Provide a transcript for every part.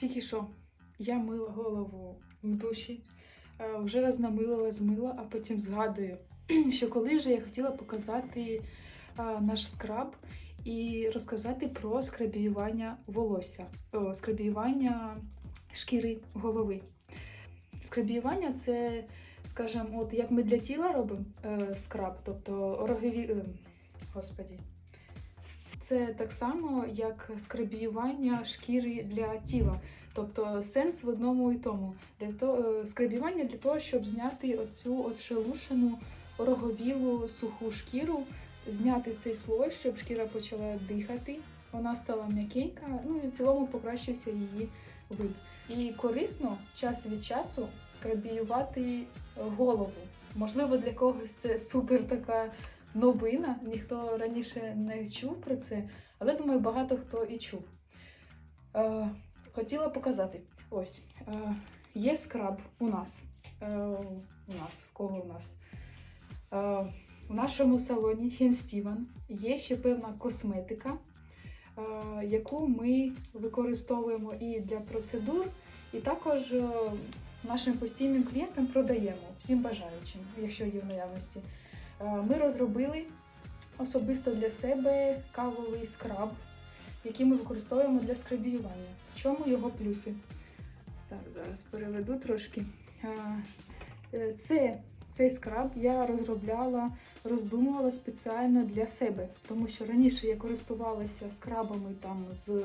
Тільки що я мила голову в душі, е, вже раз намилила, змила, а потім згадую, що коли вже я хотіла показати е, наш скраб і розказати про скрабіювання волосся, о, скрабіювання шкіри голови. Скрабіювання це, скажімо, от як ми для тіла робимо е, скраб, тобто орогові. е, господі. Це так само, як скрабіювання шкіри для тіла. Тобто сенс в одному і тому. Для того, скрабіювання для того, щоб зняти оцю от шелушену, ороговілу, суху шкіру, зняти цей слой, щоб шкіра почала дихати, вона стала м'якенька, ну і в цілому покращився її вид. І корисно час від часу скрабіювати голову. Можливо, для когось це супер така новина, ніхто раніше не чув про це, але думаю, багато хто і чув. Е, хотіла показати. Ось е, є скраб у нас. Е, у нас, в кого у нас? Е, в нашому салоні Хен Стівен є ще певна косметика, е, яку ми використовуємо і для процедур, і також е, нашим постійним клієнтам продаємо всім бажаючим, якщо є в наявності. Ми розробили особисто для себе кавовий скраб, який ми використовуємо для скрабіювання. В чому його плюси? Так, зараз переведу трошки. Е, Це, цей скраб я розробляла, роздумувала спеціально для себе, тому що раніше я користувалася скрабами там з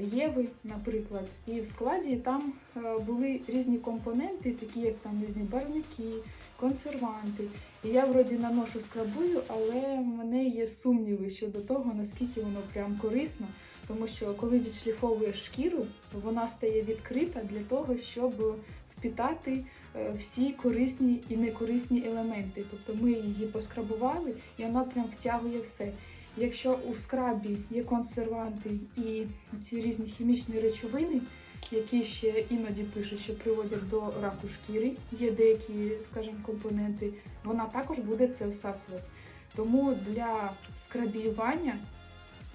Єви, наприклад, і в складі там е, були різні компоненти, такі як там різні барвники, консерванти. І я вроді наношу скрабую, але в мене є сумніви щодо того, наскільки воно прям корисно. Тому що коли відшліфовуєш шкіру, вона стає відкрита для того, щоб впітати е, всі корисні і некорисні елементи. Тобто ми її поскрабували, і вона прям втягує все. Якщо у скрабі є консерванти і ці різні хімічні речовини, які ще іноді пишуть, що приводять до раку шкіри, є деякі, скажімо, компоненти, вона також буде це всасувати. Тому для скрабіювання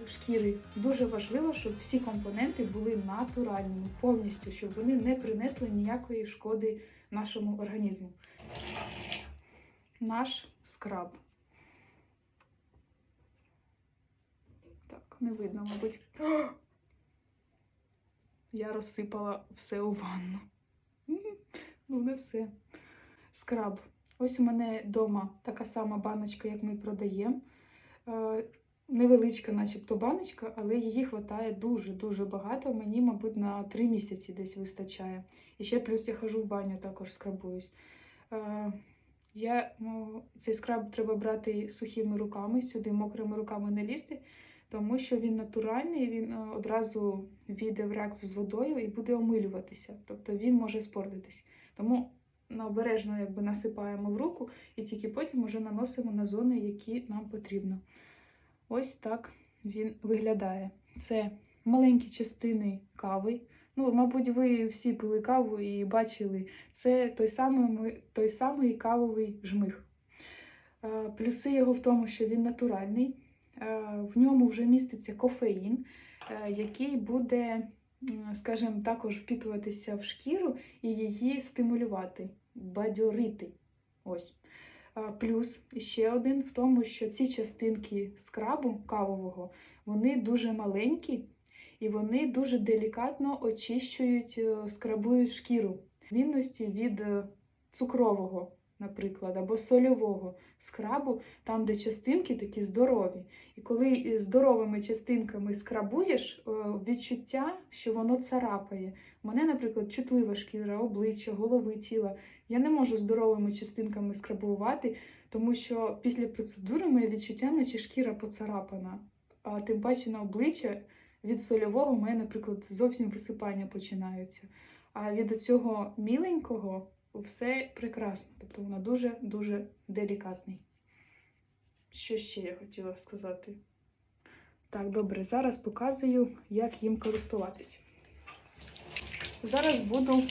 шкіри дуже важливо, щоб всі компоненти були натуральними повністю, щоб вони не принесли ніякої шкоди нашому організму. Наш скраб. Так, не видно, мабуть. Я розсипала все у ванну. Ну, не все. Скраб. Ось у мене вдома така сама баночка, як ми продаємо. Е, Невеличка, начебто, баночка, але її вистачає дуже-дуже багато. Мені, мабуть, на 3 місяці десь вистачає. І ще плюс я хожу в баню, також скрабуюсь. Е, Я, ну, цей скраб треба брати сухими руками, сюди мокрими руками не лізти, тому що він натуральний, він е, одразу війде в реакцію з водою і буде омилюватися. Тобто він може спортитись. Тому обережно якби насипаємо в руку і тільки потім вже наносимо на зони, які нам потрібно. Ось так він виглядає. Це маленькі частини кави. Ну, мабуть, ви всі пили каву і бачили, це той самий, той самий кавовий жмих. Е, Плюси його в тому, що він натуральний, в ньому вже міститься кофеїн, е, який буде, скажімо, також впітуватися в шкіру і її стимулювати, бадьорити. Ось. Е, Плюс ще один в тому, що ці частинки скрабу кавового вони дуже маленькі і вони дуже делікатно очищують, е, скрабують шкіру. Відмінності від е, цукрового, наприклад, або сольового скрабу, там, де частинки такі здорові. І коли е, здоровими частинками скрабуєш, е, відчуття, що воно царапає. Мене, наприклад, чутлива шкіра, обличчя, голови, тіла. Я не можу здоровими частинками скрабувати, тому що після процедури моє відчуття, наче шкіра поцарапана. А тим паче на обличчя від сольового у мене, наприклад, зовсім висипання починаються. А від цього міленького все прекрасно. Тобто вона дуже-дуже делікатний. Що ще я хотіла сказати? Так, добре, зараз показую, як їм користуватися. Зараз буду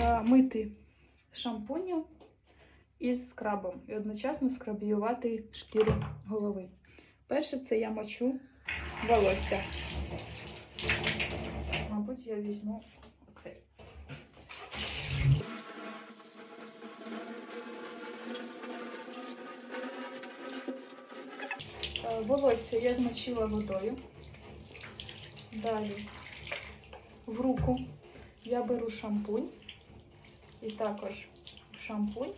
е, мити шампуню із скрабом і одночасно скрабіювати шкіру голови. Перше, це я мочу волосся. Мабуть, я візьму оцей. Е, Волосся я змочила водою. Далі в руку я беру шампунь і також в шампунь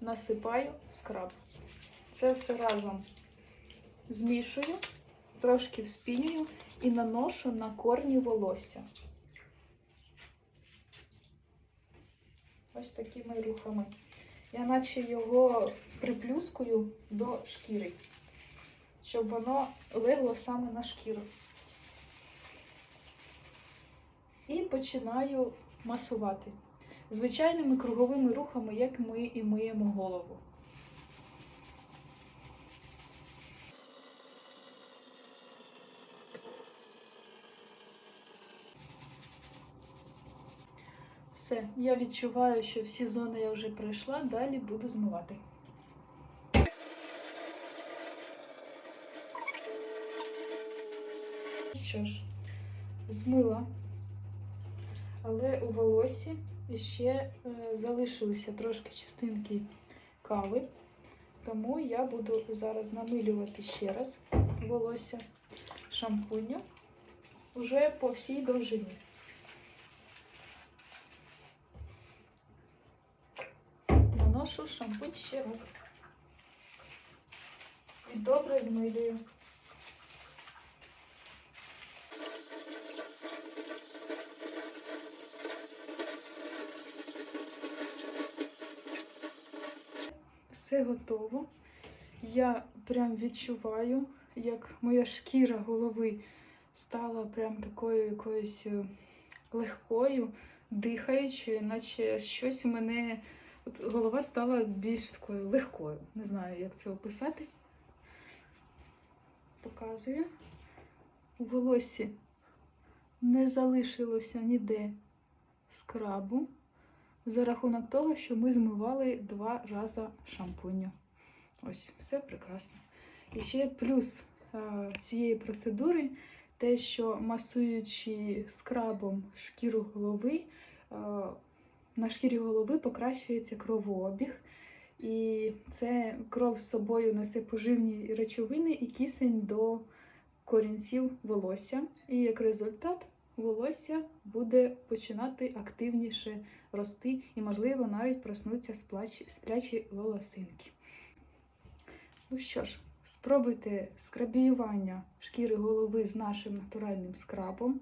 насипаю скраб. Це все разом змішую, трошки вспінюю і наношу на корні волосся. Ось такими рухами. Я наче його приплюскую до шкіри, щоб воно легло саме на шкіру. І починаю масувати. Звичайними круговими рухами, як ми і миємо голову. Все, я відчуваю, що всі зони я вже пройшла, далі буду змивати. Що ж, змила, але у волосі ще е, залишилися трошки частинки кави, тому я буду зараз намилювати ще раз волосся шампуню вже по всій довжині. наношу шампунь ще раз. І добре змилюю. Все готово. Я прям відчуваю, як моя шкіра голови стала прям такою якоюсь е, легкою, дихаючою, наче щось у мене От голова стала більш такою легкою. Не знаю, як це описати. Показую. У волосі не залишилося ніде скрабу за рахунок того, що ми змивали два рази шампуню. Ось, все прекрасно. І ще плюс е, цієї процедури те, що масуючи скрабом шкіру голови, е, на шкірі голови покращується кровообіг, і це кров з собою несе поживні речовини і кисень до корінців волосся. І як результат, волосся буде починати активніше рости, і, можливо, навіть проснуться сплячі, волосинки. Ну що ж, спробуйте скрабіювання шкіри голови з нашим натуральним скрабом.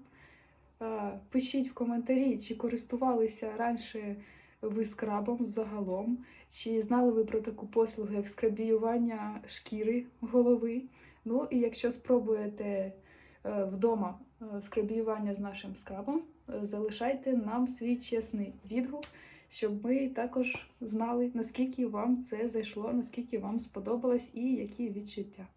Е, Пишіть в коментарі, чи користувалися раніше ви скрабом загалом, чи знали ви про таку послугу, як скрабіювання шкіри голови. Ну і якщо спробуєте вдома е, скрабіювання з нашим скрабом, е, залишайте нам свій чесний відгук, щоб ми також знали, наскільки вам це зайшло, наскільки вам сподобалось і які відчуття.